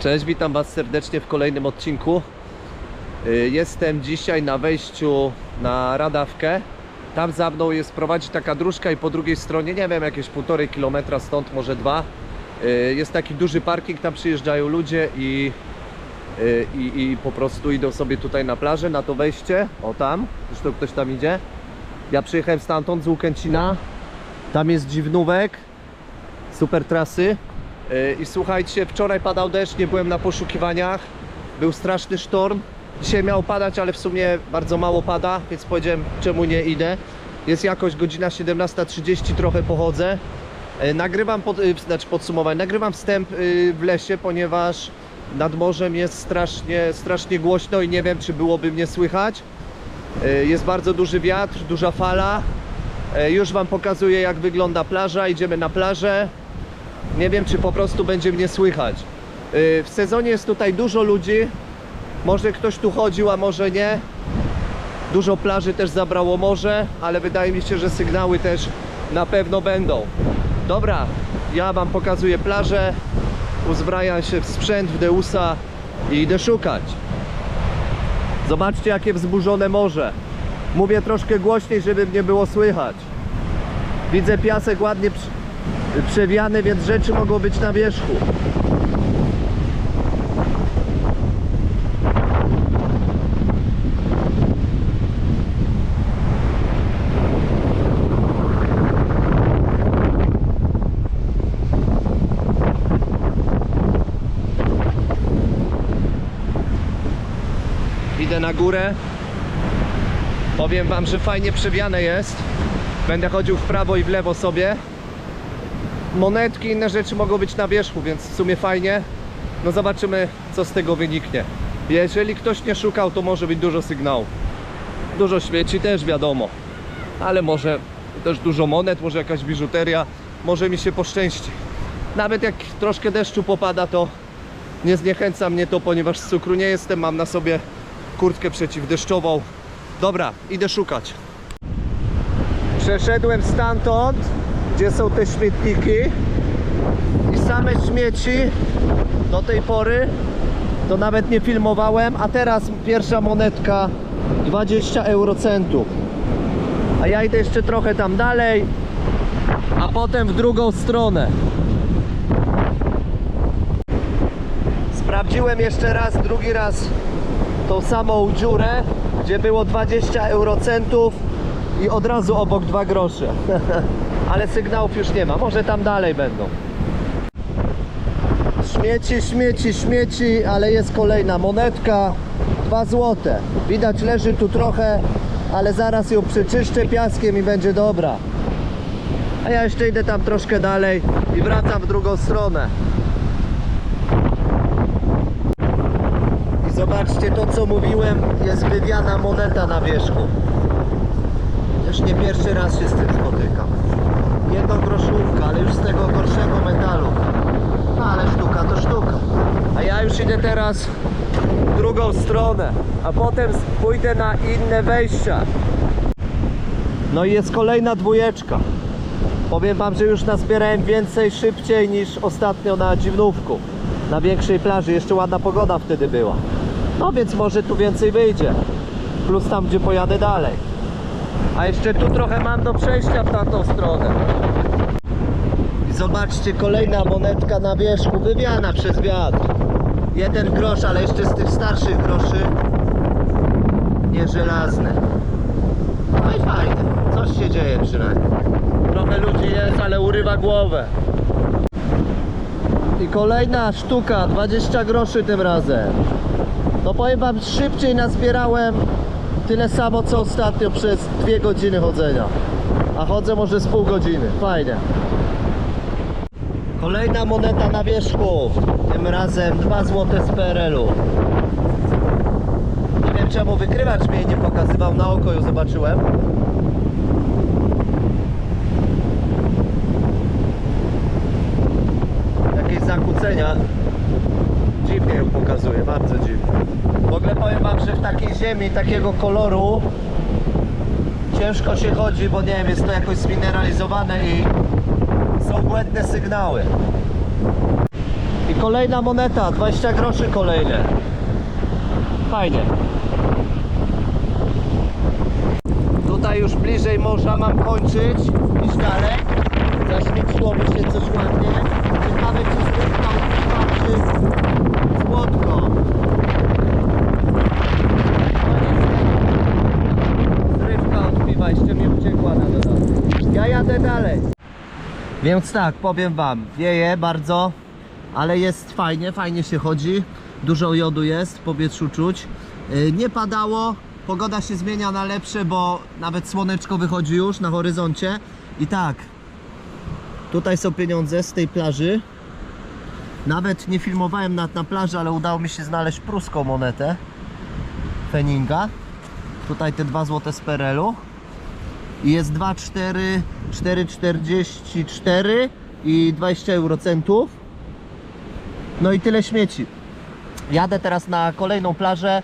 Cześć, witam Was serdecznie w kolejnym odcinku. Y, Jestem dzisiaj na wejściu na Radawkę. Tam za mną jest prowadzi taka dróżka i po drugiej stronie, nie wiem, jakieś półtorej kilometra stąd, może dwa. y, Jest taki duży parking, tam przyjeżdżają ludzie i, y, i, i po prostu idą sobie tutaj na plażę, na to wejście. O tam, zresztą ktoś tam idzie. Ja przyjechałem stamtąd, z Łukęcina. Tam jest dziwnówek, super trasy. I słuchajcie, wczoraj padał deszcz, nie byłem na poszukiwaniach. Był straszny sztorm. Dzisiaj miało padać, ale w sumie bardzo mało pada, więc powiedziałem, czemu nie idę. Jest jakoś godzina 17.30, trochę pochodzę. Yy, Nagrywam, pod, yy, znaczy podsumowanie, nagrywam wstęp yy, w lesie, ponieważ nad morzem jest strasznie, strasznie głośno i nie wiem, czy byłoby mnie słychać. Jest bardzo duży wiatr, duża fala. Już Wam pokazuję, jak wygląda plaża. Idziemy na plażę. Nie wiem, czy po prostu będzie mnie słychać. W sezonie jest tutaj dużo ludzi. Może ktoś tu chodził, a może nie. Dużo plaży też zabrało morze, ale wydaje mi się, że sygnały też na pewno będą. Dobra, ja Wam pokazuję plażę. Uzbrajam się w sprzęt, w Deusa i idę szukać. Zobaczcie, jakie wzburzone morze. Mówię troszkę głośniej, żeby mnie było słychać. Widzę piasek ładnie przewiany, więc rzeczy mogą być na wierzchu. Na górę. Powiem wam, że fajnie przewiane jest. Będę chodził w prawo i w lewo sobie monetki, inne rzeczy mogą być na wierzchu, więc w sumie fajnie. No zobaczymy, co z tego wyniknie. Jeżeli ktoś nie szukał, to może być dużo sygnałów. Dużo śmieci też wiadomo, ale może też dużo monet, może jakaś biżuteria, może mi się poszczęści. Nawet jak troszkę deszczu popada, to nie zniechęca mnie to, ponieważ z cukru nie jestem, mam na sobie kurtkę przeciwdeszczową. Dobra, idę szukać. Przeszedłem stamtąd, gdzie są te śmietniki i same śmieci do tej pory to nawet nie filmowałem, a teraz pierwsza monetka 20 eurocentów. A ja idę jeszcze trochę tam dalej, a potem w drugą stronę. Sprawdziłem jeszcze raz, drugi raz tą samą dziurę, gdzie było 20 eurocentów i od razu obok dwa grosze. Ale sygnałów już nie ma, może tam dalej będą. Śmieci, śmieci, śmieci, ale jest kolejna monetka, 2 złote. Widać leży tu trochę, ale zaraz ją przeczyszczę piaskiem i będzie dobra. A ja jeszcze idę tam troszkę dalej i wracam w drugą stronę. Zobaczcie to co mówiłem, jest wywiana moneta na wierzchu. Też nie pierwszy raz się z tym spotykam. Jednogroszówka, ale już z tego gorszego metalu. No ale sztuka to sztuka. A ja już idę teraz w drugą stronę, a potem pójdę na inne wejścia. No i jest kolejna dwójeczka. Powiem wam, że już nazbierałem więcej szybciej niż ostatnio na dziwnówku. Na większej plaży, jeszcze ładna pogoda wtedy była. No więc może tu więcej wyjdzie. Plus tam, gdzie pojadę dalej. A jeszcze tu trochę mam do przejścia w tamtą stronę. I zobaczcie, kolejna monetka na wierzchu, wywiana przez wiatr. Jeden grosz, ale jeszcze z tych starszych groszy. Nie żelazne. No i fajne, coś się dzieje przynajmniej. Trochę ludzi jest, ale urywa głowę. I kolejna sztuka, 20 groszy tym razem. No powiem wam, szybciej nazbierałem tyle samo co ostatnio przez dwie godziny chodzenia. A chodzę może z pół godziny. Fajnie. Kolejna moneta na wierzchu. Tym razem 2 złote z PRL-u. Nie wiem czemu wykrywacz mnie nie pokazywał, na oko ją zobaczyłem. Jakieś zakłócenia. Dziwnie ją pokazuje, bardzo dziwnie. W ogóle powiem wam, że w takiej ziemi, takiego koloru ciężko się chodzi, bo nie wiem, jest to jakoś zmineralizowane i są błędne sygnały. I kolejna moneta, 20 groszy kolejne. Fajnie. Tutaj już bliżej morza mam kończyć niż dalej. Zaświeciło się coś ładnie. Ciekawe czy odbywa, czy słodko. Zrywka od piwa jeszcze mi uciekła na dodatek. Ja jadę dalej. Więc tak, powiem wam, wieje bardzo, ale jest fajnie, fajnie się chodzi. Dużo jodu jest, w powietrzu czuć. Yy, Nie padało, pogoda się zmienia na lepsze, bo nawet słoneczko wychodzi już na horyzoncie. I tak, tutaj są pieniądze z tej plaży. Nawet nie filmowałem nad na plaży, ale udało mi się znaleźć pruską monetę Feninga. Tutaj te dwa złote z Perelu. I jest 2, 4, 4,44 i 20 eurocentów. No i tyle śmieci. Jadę teraz na kolejną plażę.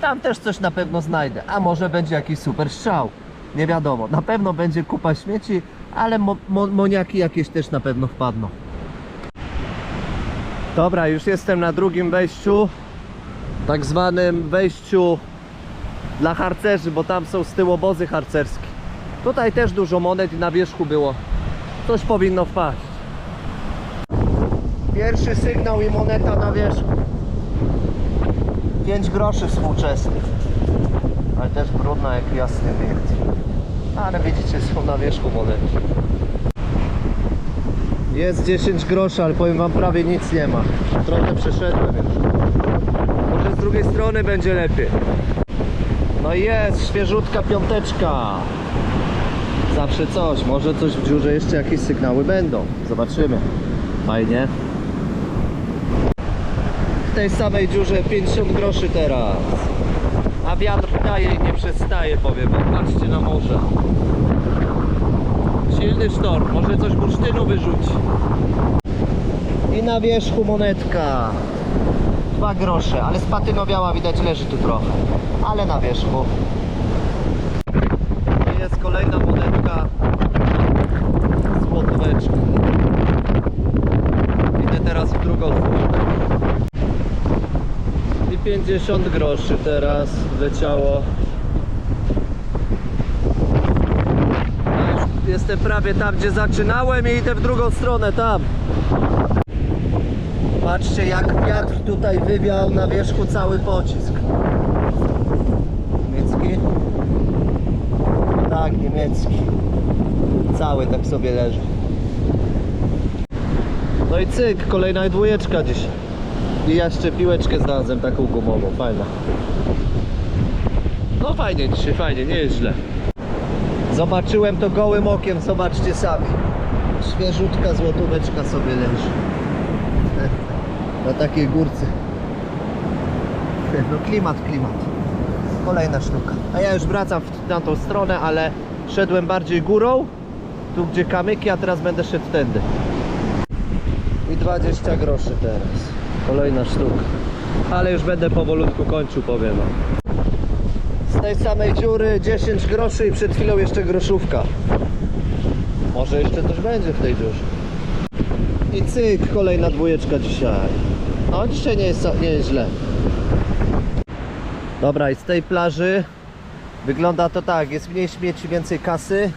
Tam też coś na pewno znajdę. A może będzie jakiś super strzał. Nie wiadomo. Na pewno będzie kupa śmieci, ale mo mo moniaki jakieś też na pewno wpadną. Dobra, już jestem na drugim wejściu. Tak zwanym wejściu dla harcerzy, bo tam są z tyłu obozy harcerskie. Tutaj też dużo monet i na wierzchu było. Coś powinno wpaść. Pierwszy sygnał i moneta na wierzchu. 5 groszy współczesnych. Ale też brudna jak jasny wind. Ale widzicie, są na wierzchu monety. Jest 10 groszy, ale powiem wam prawie nic nie ma. Trochę przeszedłem już. Może z drugiej strony będzie lepiej. No jest, świeżutka piąteczka. Zawsze coś, może coś w dziurze jeszcze jakieś sygnały będą. Zobaczymy. Fajnie. W tej samej dziurze 50 groszy teraz. A wiatr daje i nie przestaje, powiem. Patrzcie na morze. Sztorm, może coś bursztynu wyrzuci. I na wierzchu monetka. Dwa grosze, ale spatynowiała widać leży tu trochę. Ale na wierzchu. Jest kolejna monetka. Złotóweczka. Idę teraz w drugą stronę. I 50 groszy teraz leciało. A już Jestem prawie tam, gdzie zaczynałem i idę w drugą stronę, tam. Patrzcie, jak wiatr tutaj wywiał na wierzchu cały pocisk. Niemiecki? Tak, niemiecki. Cały tak sobie leży. No i cyk, kolejna dwójeczka dziś. I jeszcze piłeczkę znalazłem taką gumową, fajna. No fajnie dzisiaj, fajnie, nie jest źle. Zobaczyłem to gołym okiem, zobaczcie sami. Świeżutka złotóweczka sobie leży. Na takiej górce. No klimat, klimat. Kolejna sztuka. A ja już wracam na tą stronę, ale szedłem bardziej górą. Tu gdzie kamyki, a teraz będę szedł tędy. I 20 groszy teraz. Kolejna sztuka. Ale już będę powolutku kończył, powiem wam. Z tej samej dziury 10 groszy i przed chwilą jeszcze groszówka. Może jeszcze coś będzie w tej dziurze. I cyk, kolejna dwójeczka dzisiaj. No dzisiaj nie jest, nie jest źle. Dobra, i z tej plaży wygląda to tak, jest mniej śmieci, więcej kasy.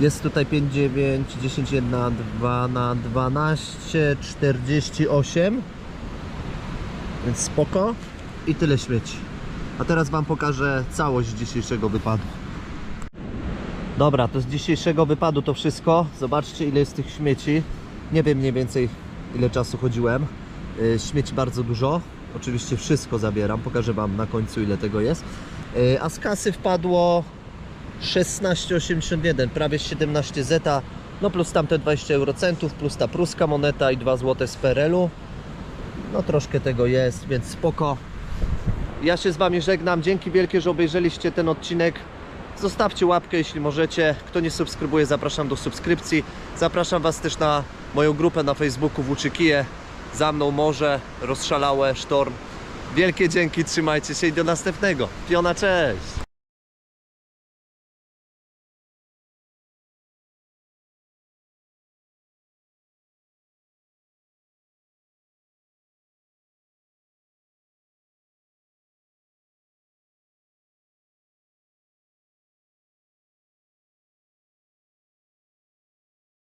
Jest tutaj 5, 9, 10, 1, 2 na 12, 48. Więc spoko. I tyle śmieci. A teraz Wam pokażę całość dzisiejszego wypadu. Dobra, to z dzisiejszego wypadu to wszystko. Zobaczcie ile jest tych śmieci. Nie wiem mniej więcej ile czasu chodziłem. Yy, Śmieci bardzo dużo. Oczywiście wszystko zabieram. Pokażę Wam na końcu ile tego jest. Yy, A z kasy wpadło 16,81, prawie 17 zeta. No plus tamte 20 eurocentów, plus ta pruska moneta i 2 złote z Perelu. No troszkę tego jest, więc spoko. Ja się z Wami żegnam. Dzięki wielkie, że obejrzeliście ten odcinek. Zostawcie łapkę, jeśli możecie. Kto nie subskrybuje, zapraszam do subskrypcji. Zapraszam Was też na moją grupę na Facebooku Włóczykije. Za mną morze, rozszalałe, sztorm. Wielkie dzięki, trzymajcie się i do następnego. Piona, cześć!